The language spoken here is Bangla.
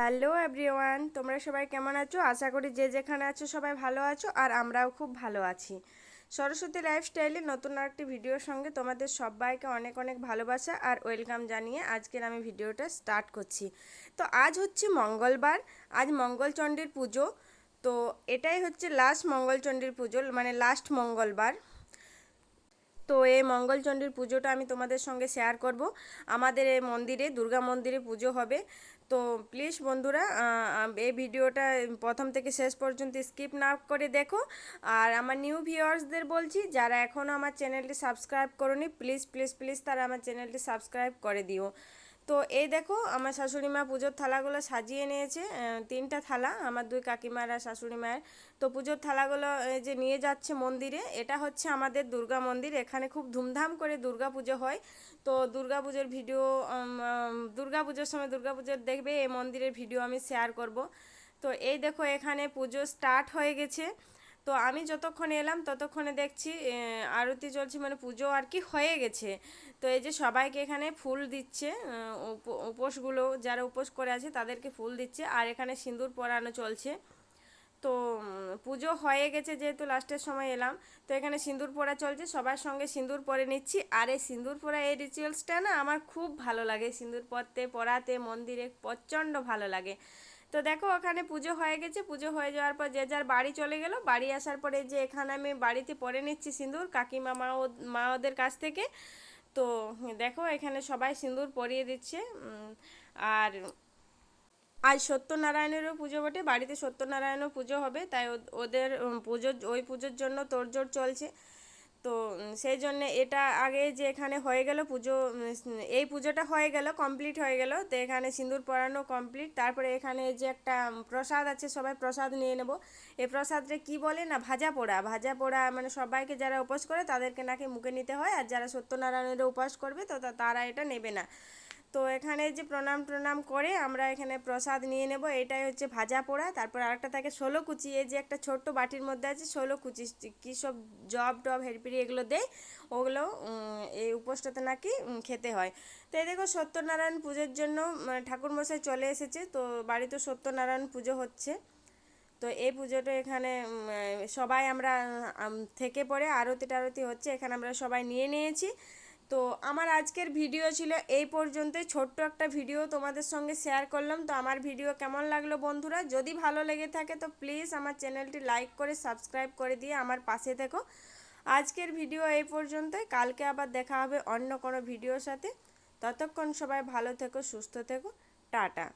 হ্যালো এভরিওয়ান, তোমরা সবাই কেমন আছো? আশা করি যে যেখানে আছো সবাই ভালো আছো আর আমরাও খুব ভালো আছি। সরস্বতী লাইফস্টাইলে নতুন আরেকটি ভিডিওর সঙ্গে তোমাদের সবাইকে অনেক অনেক ভালোবাসা আর ওয়েলকাম জানিয়ে আজকের আমি ভিডিওটা স্টার্ট করছি। তো আজ হচ্ছে মঙ্গলবার, আজ মঙ্গলচণ্ডীর পুজো। তো এটাই হচ্ছে লাস্ট মঙ্গলচণ্ডীর পুজো মানে লাস্ট মঙ্গলবার। তো এই মঙ্গলচণ্ডীর পুজোটা আমি তোমাদের সঙ্গে শেয়ার করব। আমাদের এই মন্দিরে, দুর্গা মন্দিরে পুজো হবে। তো প্লিজ বন্ধুরা এই ভিডিওটা প্রথম থেকে শেষ পর্যন্ত স্কিপ না করে দেখো। আর আমার নিউ ভিউয়ার্সদের বলছি, যারা এখনও আমার চ্যানেলটি সাবস্ক্রাইব করনি প্লিজ প্লিজ প্লিজ তারা আমার চ্যানেলটি সাবস্ক্রাইব করে দিও। তো এই দেখো, আমার শাশুড়ি মা পুজোর থালাগুলো সাজিয়ে নিয়েছে তিনটা থালা, আমার দুই কাকিমার আর শাশুড়ি মায়ের। তো পুজোর থালাগুলো যে নিয়ে যাচ্ছে মন্দিরে, এটা হচ্ছে আমাদের দুর্গা মন্দির, এখানে খুব ধুমধাম করে দুর্গা পুজো হয়। তো দুর্গা পুজোর ভিডিও দুর্গা পুজোর সময় দুর্গা পুজোর দেখবে, এই মন্দিরের ভিডিও আমি শেয়ার করব। তো এই দেখো, এখানে পুজো স্টার্ট হয়ে গেছে। তো আমি যতক্ষণ এলাম, ততক্ষণে দেখছি আরতি চলছে মানে পুজো আর কি হয়ে গেছে। তো এই যে সবাইকে এখানে ফুল দিচ্ছে উপোসগুলো, যারা উপোস করে আছে, তাদেরকে ফুল দিচ্ছে। আর এখানে সিঁদুর পরানো চলছে। তো পুজো হয়ে গেছে যেহেতু লাস্টের সময় এলাম, তো এখানে সিঁদুর পরা চলছে। সবার সঙ্গে সিঁদুর পরে নিচ্ছি। আর এই সিঁদুর পরা এই রিচুয়ালসটা না, আমার খুব ভালো লাগে। সিঁদুর পরতে পড়াতে মন্দিরে প্রচণ্ড ভালো লাগে। তো দেখো, ওখানে পুজো হয়ে গেছে। পুজো হয়ে যাওয়ার পর যে যার বাড়ি চলে গেল, বাড়ি আসার পরে যে এখানে আমি বাড়িতে পরে নিচ্ছি সিঁদুর, কাকিমা, মা ও মা ওদের কাছ থেকে। তো দেখো, এখানে সবাই সিঁদুর পরিয়ে দিচ্ছে। আর আজ সত্যনারায়ণেরও পুজো বটে। বাড়িতে সত্যনারায়ণও পুজো হবে। তাই ওদের পুজোর ওই পুজোর জন্য তোড়জোড় চলছে। তো সেই জন্যে এটা আগে যে এখানে হয়ে গেল পুজো এই পুজোটা হয়ে গেল, কমপ্লিট হয়ে গেল। তো এখানে সিঁদুর পরানো কমপ্লিট। তারপরে এখানে যে একটা প্রসাদ আছে, সবাই প্রসাদ নিয়ে নেব। এই প্রসাদে কি বলে না, ভাজা পোড়া। ভাজা পোড়া মানে সবাইকে যারা উপোস করে তাদেরকে নাকি মুখে নিতে হয়। আর যারা সত্যনারায়ণের উপোস করবে তো, তারা এটা নেবে না। তো এখানে যে প্রণাম প্রণাম করে আমরা এখানে প্রসাদ নিয়ে নেব। এটাই হচ্ছে ভাজা পোড়া। তারপর আরেকটা থাকে ষোলো কুচি। এই যে একটা ছোট্ট বাটির মধ্যে আছে ষোলো কুচি। কী সব জব টব হেরপিরি এগুলো দেয়। ওগুলো এই উপোসটাতে নাকি খেতে হয়। তো এই দেখো সত্যনারায়ণ পুজোর জন্য মানে ঠাকুরমশাই চলে এসেছে। তো বাড়িতে সত্যনারায়ণ পুজো হচ্ছে। তো এই পুজোটা এখানে সবাই আমরা থেকে পরে আরতি টারতি হচ্ছে। এখানে আমরা সবাই নিয়ে নিয়েছি। তো আমার আজকের ভিডিও ছিল এই পর্যন্তই। ছোট্ট একটা ভিডিও তোমাদের সঙ্গে শেয়ার করলাম। তো আমার ভিডিও কেমন লাগল বন্ধুরা? যদি ভালো লেগে থাকে তো প্লিজ আমার চ্যানেলটি লাইক করে সাবস্ক্রাইব করে দিয়ে আমার পাশে থেকো। আজকের ভিডিও এই পর্যন্তই। কালকে আবার দেখা হবে অন্য কোনো ভিডিওর সাথে। ততক্ষণ সবাই ভালো থেকো, সুস্থ থেকো। টাটা।